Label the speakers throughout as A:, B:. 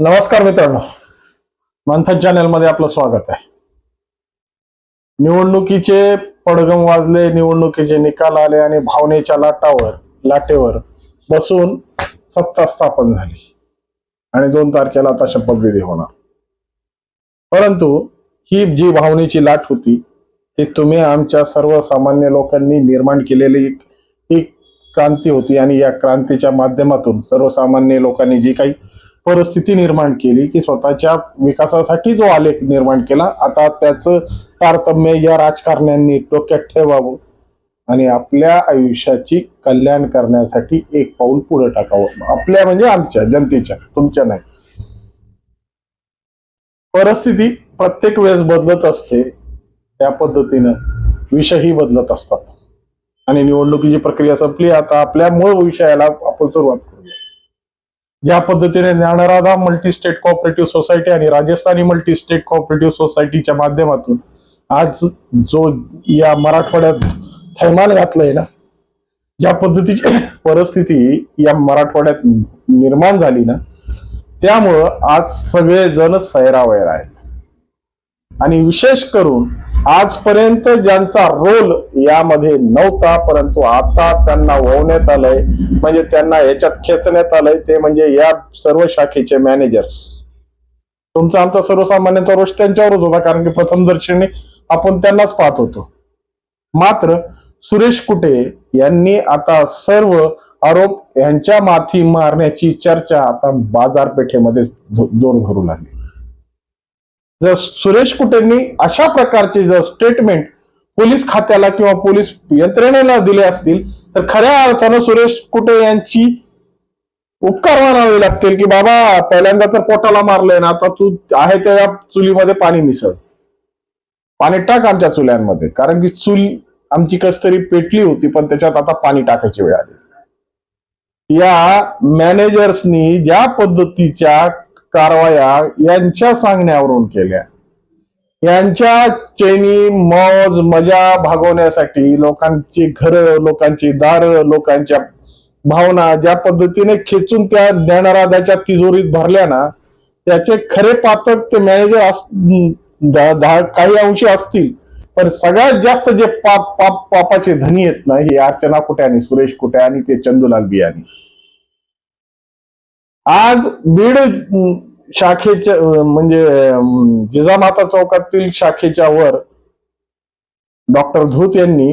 A: नमस्कार मित्रांनो. मंथन चॅनलमध्ये आपलं स्वागत आहे. निवडणुकीचे पडगम वाजले निवडणुकीचे निकाल आले आणि भावनेच्या लाटावर लाटेवर बसून सत्ता स्थापन झाली. आणि दोन तारखेला आता शपथविधी होणार. परंतु ही जी भावनेची लाट होती ती तुम्ही आमच्या सर्वसामान्य लोकांनी निर्माण केलेली एक एक क्रांती होती आणि या क्रांतीच्या माध्यमातून सर्वसामान्य लोकांनी जी काही परिस्थिती निर्माण केली की स्वतःच्या विकासासाठी जो आलेख निर्माण केला आता त्याचं तारतम्य या राजकारण्यांनी डोक्यात ठेवावं आणि आपल्या आयुष्याची कल्याण करण्यासाठी एक पाऊल पुढे टाकावं. आपल्या म्हणजे आमच्या जनतेच्या तुमच्या नाही. परिस्थिती प्रत्येक वेळेस बदलत असते. त्या पद्धतीनं विषयही बदलत असतात. आणि निवडणुकीची प्रक्रिया संपली आता आपल्या मूळ विषयाला आपण सुरुवात ज्या पद्धतीने Dnyanradha multi state cooperative society आणि राजस्थानी मल्टी स्टेट कॉपरेटिव्ह सोसायटीच्या माध्यमातून आज जो या मराठवाड्यात थैमान घातलंय ना ज्या पद्धतीची परिस्थिती या मराठवाड्यात निर्माण झाली ना त्यामुळं आज सगळेजण सैरावैर आहेत. आणि विशेष करून आजपर्यंत ज्यांचा रोल यामध्ये नव्हता परंतु आता त्यांना वळवण्यात आलंय. म्हणजे त्यांना याच्यात खेचण्यात आलंय. ते म्हणजे या सर्व शाखेचे मॅनेजर्स तुमचा आमचा सर्वसामान्यांचा रोष त्यांच्यावरच होता कारण की प्रथमदर्शनी आपण त्यांनाच पाहत होतो. मात्र सुरेश कुटे यांनी आता सर्व आरोप यांच्या माथी मारण्याची चर्चा आता बाजारपेठेमध्ये जोर धरू लागली. जर सुरेश कुटेंनी अशा प्रकारचे जर स्टेटमेंट पोलीस खात्याला किंवा पोलीस यंत्रणेला दिले असतील तर खऱ्या अर्थानं सुरेश कुटे यांची उपकार मानावे लागतील की बाबा पहिल्यांदा तर पोटाला मारलंय ना आता तू आहे त्या चुलीमध्ये पाणी मिसळ. पाणी टाक आमच्या चुल्यांमध्ये. कारण की चूल आमची कस तरी पेटली होती पण त्याच्यात आता पाणी टाकायची वेळ आली. या मॅनेजर्सनी ज्या पद्धतीच्या कारवाया यांच्या सांगण्यावरून केल्या. यांच्या चैनी मौज मजा भागवण्यासाठी लोकांची घर लोकांची दार लोकांच्या भावना ज्या पद्धतीने खेचून त्या ज्ञानराधाच्या तिजोरीत भरल्या ना त्याचे खरे पातक ते मॅनेजर काही अंशी असतील. पण सगळ्यात जास्त जे पाप पाप पापाचे धनी आहेत ना हे अर्चना कुठे आणि सुरेश कुठे आणि ते चंदूलाल बियाणी. आज बीड शाखेच्या म्हणजे जिजामाता चौकातील शाखेच्या वर डॉक्टर धूत यांनी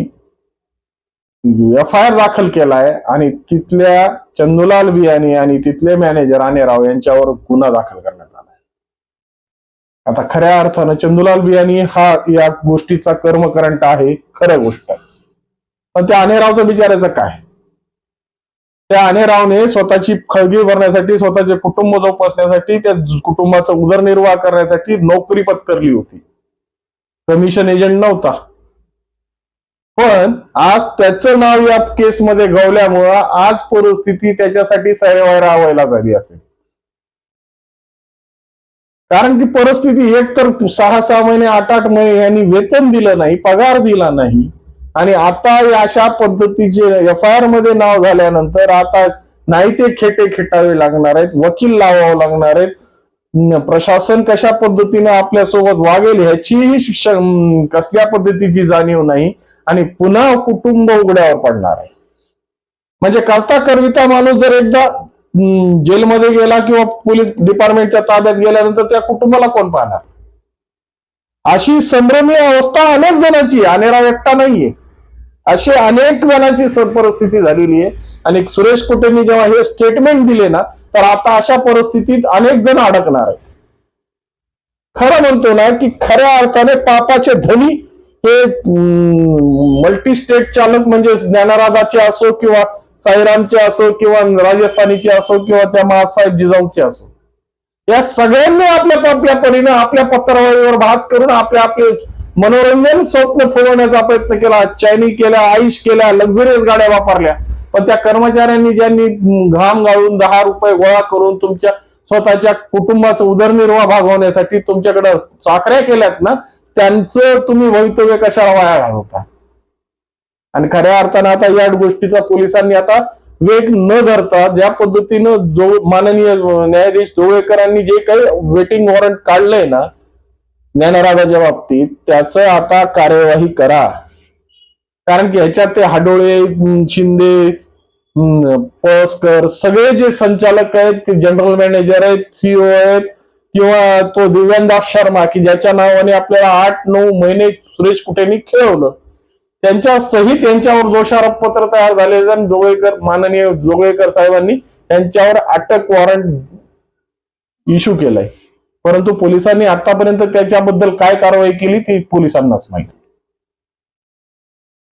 A: एफ आय आर दाखल केलाय आणि तिथल्या चंदुलाल बियाणी आणि तिथले मॅनेजर राव यांच्यावर गुन्हा दाखल करण्यात आलाय. आता खऱ्या अर्थानं चंदुलाल बियाणी हा या गोष्टीचा कर्मकरंट आहे खरं गोष्ट पण त्या अनेरावचं बिचारायचं काय? त्या अनेरावने स्वतःची खळगी भरण्यासाठी स्वतःचे कुटुंब जोपासण्यासाठी त्या कुटुंबाचा उदरनिर्वाह करण्यासाठी नोकरी पत्करली होती. कमिशन एजंट नव्हता. पण आज त्याचं नाव या केसमध्ये गवल्यामुळं आज परिस्थिती त्याच्यासाठी सैरवायरा रावायला झाली असेल. कारण की परिस्थिती एक तर सहा सहा महिने आठ आठ महिने यांनी वेतन दिलं नाही पगार दिला नाही. आणि आता अशा पद्धतीचे एफ आय आरमध्ये नाव झाल्यानंतर आता नाही ते खेटे खेटावे लागणार आहेत वकील लावावं लागणार आहेत. प्रशासन कशा पद्धतीने आपल्यासोबत वागेल ह्याचीही कसल्या पद्धतीची जाणीव नाही आणि पुन्हा कुटुंब उघड्यावर पडणार आहे. म्हणजे करता करविता माणूस जर एकदा जेलमध्ये गेला किंवा पोलीस डिपार्टमेंटच्या ताब्यात गेल्यानंतर त्या कुटुंबाला कोण पाहणार? अशी संभ्रमी अवस्था अनेक जणांची अनेरा एकटा नाहीये. अशी अनेक जणांची परिस्थिती झालेली आहे. आणि सुरेश कुटेंनी जेव्हा हे स्टेटमेंट दिले ना तर आता अशा परिस्थितीत अनेक जण अडकणार आहेत. खरं म्हणतो ना की खऱ्या अर्थाने पापाचे धनी हे मल्टी स्टेट चालक म्हणजे ज्ञानराजाचे असो किंवा साईरामचे असो किंवा राजस्थानीचे असो किंवा त्या महासाहेब जिजाऊचे असो. या सगळ्यांनी आपल्या आपल्या परीने आपल्या पत्रावळीवर भात करून आपले आपले मनोरंजन स्वप्न फुलवण्याचा प्रयत्न केला चायनी केल्या आईश केल्या लक्झरियस गाड्या वापरल्या. पण त्या कर्मचाऱ्यांनी ज्यांनी घाम गाळून दहा रुपये गोळा करून तुमच्या स्वतःच्या कुटुंबाचा उदरनिर्वाह भागवण्यासाठी तुमच्याकडे चाकऱ्या केल्यात ना त्यांचं तुम्ही भवितव्य कशाला वाया घालवता? आणि खऱ्या अर्थानं आता या गोष्टीचा पोलिसांनी आता वेग न धरता ज्या पद्धतीनं जो माननीय न्यायाधीश जोगळेकरांनी जे काही वेटिंग वॉरंट काढलंय ना ज्ञानराजाच्या बाबतीत त्याच आता कार्यवाही करा. कारण की ह्याच्यात ते हाडोळे शिंदे पळसकर सगळे जे संचालक आहेत ते जनरल मॅनेजर आहेत सीओ आहेत किंवा तो दिव्यांदास शर्मा की ज्याच्या नावाने आपल्याला आठ नऊ महिने सुरेश कुटेंनी खेळवलं. त्यांच्या सहित यांच्यावर दोषारोप पत्र तयार झाले आणि जोगळेकर माननीय जोगळेकर साहेबांनी त्यांच्यावर अटक वॉरंट इश्यू केलाय. परंतु पोलिसांनी आतापर्यंत त्याच्याबद्दल काय कारवाई केली ती पोलिसांनाच माहिती.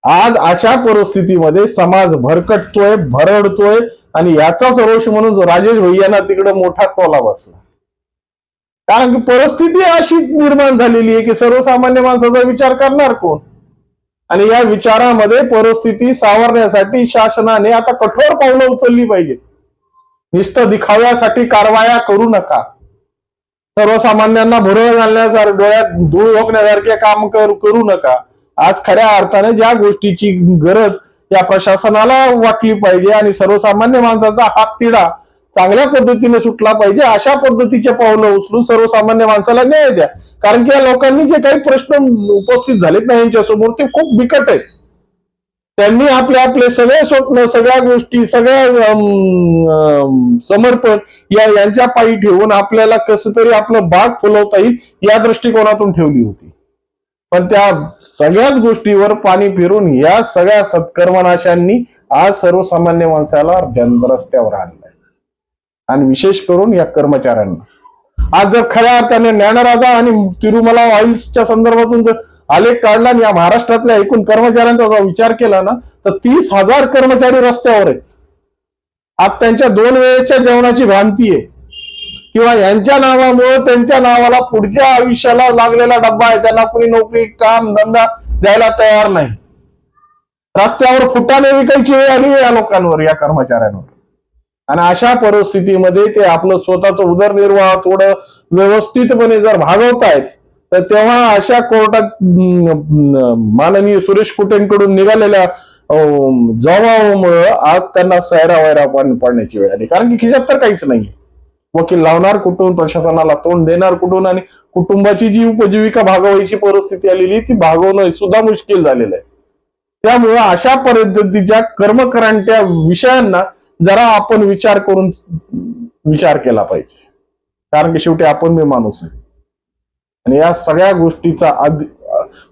A: आज अशा परिस्थितीमध्ये समाज भरकटतोय भरडतोय आणि याचाच रोष म्हणून राजेश भैयांना तिकडे मोठा टोला बसला. कारण की परिस्थिती अशी निर्माण झालेली आहे की सर्वसामान्य माणसाचा विचार करणार कोण? आणि या विचारामध्ये परिस्थिती सावरण्यासाठी शासनाने आता कठोर पावलं उचलली पाहिजे निस्त दिखाव्यासाठी कारवाया करू नका. सर्वसामान्यांना भुरळ घालण्यासारखं डोळ्यात धूळ ओकण्यासारखे काम कर- करू नका. आज खऱ्या अर्थाने ज्या गोष्टीची गरज या प्रशासनाला वाटली पाहिजे आणि सर्वसामान्य माणसाचा हात तिडा चांगल्या पद्धतीने सुटला पाहिजे अशा पद्धतीचे पावलं उचलून सर्वसामान्य माणसाला न्याय द्या. कारण की या लोकांनी जे काही प्रश्न उपस्थित झालेत ना यांच्यासमोर ते खूप बिकट आहेत. त्यांनी आपले आपले सगळे स्वप्न सगळ्या गोष्टी सगळ्या समर्पण या यांच्या पायी ठेवून आपल्याला कसं तरी आपलं बाग फुलवता येईल या दृष्टिकोनातून ठेवली होती. पण त्या सगळ्याच गोष्टीवर पाणी फिरून या सगळ्या सत्कर्मनाशांनी आज सर्वसामान्य माणसाला जन रस्त्यावर आणलंय. आणि विशेष करून या कर्मचाऱ्यांना. आज जर खऱ्या अर्थाने ज्ञानराजा आणि तिरुमला ऑइल्सच्या संदर्भातून जर आलेख काढला आणि या महाराष्ट्रातल्या एकूण कर्मचाऱ्यांचा जर विचार केला ना तर तीस हजार कर्मचारी रस्त्यावर आहेत. आज त्यांच्या दोन वेळेच्या जेवणाची भ्रांती आहे. किंवा यांच्या नावामुळे त्यांच्या नावाला पुढच्या आयुष्याला लागलेला डब्बा आहे. त्यांना कुणी नोकरी काम धंदा द्यायला तयार नाही. रस्त्यावर फुटाने विकायची वेळ आली आहे या लोकांवर या कर्मचाऱ्यांवर. आणि अशा परिस्थितीमध्ये ते आपलं स्वतःचं उदरनिर्वाह थोडं व्यवस्थितपणे जर भागवतायत तर तेव्हा अशा कोर्टात माननीय सुरेश कुटेंकडून निघालेल्या जबाबामुळं आज त्यांना सैरा वैरा पडण्याची वेळ आली. कारण की खिशात तर काहीच नाही. वकील लावणार कुठून प्रशासनाला तोंड देणार कुठून आणि कुटुंबाची जी उपजीविका भागवायची परिस्थिती आलेली ती भागवणं सुद्धा मुश्किल झालेलं आहे. त्यामुळं अशा पद्धतीच्या कर्मकरांच्या विषयांना जरा आपण विचार करून विचार केला पाहिजे. कारण की शेवटी आपण मी माणूस आहे. आणि या सगळ्या गोष्टीचा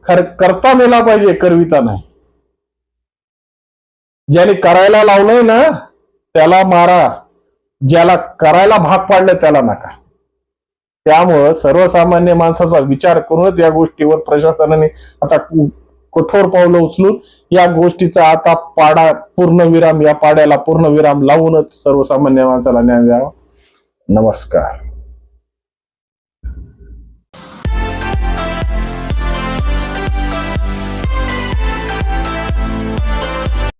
A: खर करता मेला पाहिजे करविता नाही. ज्याने करायला लावलंय ना त्याला मारा. ज्याला करायला भाग पाडलं त्याला नका. त्यामुळं सर्वसामान्य माणसाचा विचार करूनच या गोष्टीवर प्रशासनाने आता कठोर पावलं उचलून या गोष्टीचा आता पाडा पूर्ण विराम या पाड्याला पूर्ण विराम लावूनच सर्वसामान्य माणसाला न्याय द्यावा. नमस्कार.